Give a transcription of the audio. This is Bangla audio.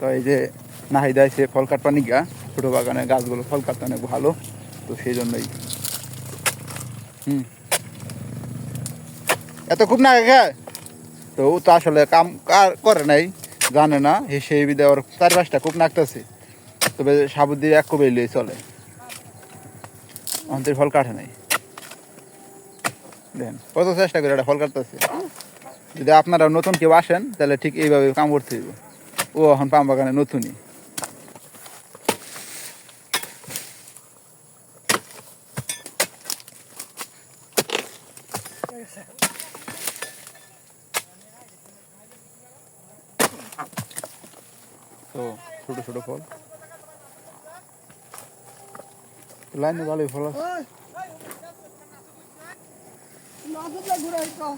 তো এই যে নাহিদা এসে ফল কাটপা নিগা, ছোটো বাগানে গাছগুলো ফল কাটতে অনেক ভালো, তো সেই জন্যই। হুম। এত খুব না খায় তো ও তো আসলে কাম কার- নাই, জানে না সেই বিদে ওর চার পাঁচটা খুব নাকতেছে। তবে সাবুদ দিয়ে এক কবে চলে। অন্তের ফল কাটে নাই। দেখেন কত চেষ্টা করে একটা ফল কাটতেছে? যদি আপনারা নতুন কেউ আসেন, তাহলে ঠিক এইভাবে কাম করতে হইব। ও এখন পাম বাগানে নতুনই। ছোট ছোট ফল। লাইনে ভালোই ফল আছে। ওই না তো ঘুরাই তো